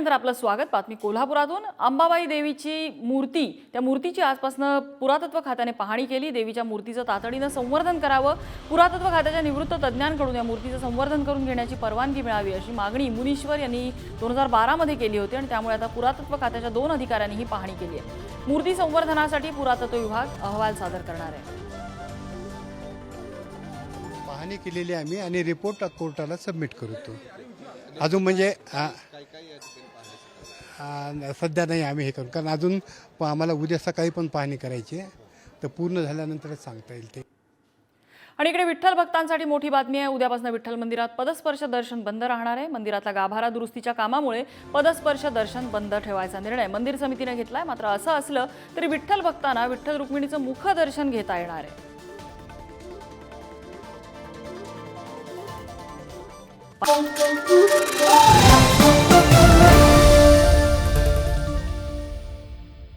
ब्रेकनंतर आपलं स्वागत बातमी कोल्हापुरातून. अंबाबाई देवीची मूर्ती त्या मूर्तीची आजपासनं पुरातत्व खात्याने पाहणी केली. देवीच्या मूर्तीचं तातडीनं संवर्धन करावं. पुरातत्व खात्याच्या निवृत्त तज्ज्ञांकडून या मूर्तीचं संवर्धन करून घेण्याची परवानगी मिळावी अशी मागणी मुनीश्वर यांनी दोन हजार बारामध्ये केली होती आणि त्यामुळे आता पुरातत्व खात्याच्या दोन अधिकाऱ्यांनी ही पाहणी केली आहे. मूर्ती संवर्धनासाठी पुरातत्व विभाग अहवाल सादर करणार आहे. पाहणी केलेली आम्ही आणि रिपोर्ट कोर्टाला सबमिट करतो. अजून म्हणजे सध्या नाही आम्ही हे करू. कारण अजून प- आम्हाला उद्या सकाळी पण पाहणी करायची आहे. तर पूर्ण झाल्यानंतरच सांगता येईल ते. आणि इकडे विठ्ठल भक्तांसाठी मोठी बातमी आहे. उद्यापासून विठ्ठल मंदिरात पदस्पर्श दर्शन बंद राहणार आहे. मंदिरातला गाभारा दुरुस्तीच्या कामामुळे पदस्पर्श दर्शन बंद ठेवायचा निर्णय मंदिर समितीने घेतलाय. मात्र असं असलं तरी विठ्ठल भक्तांना विठ्ठल रुक्मिणीचं मुख दर्शन घेता येणार आहे. 风风雨雨。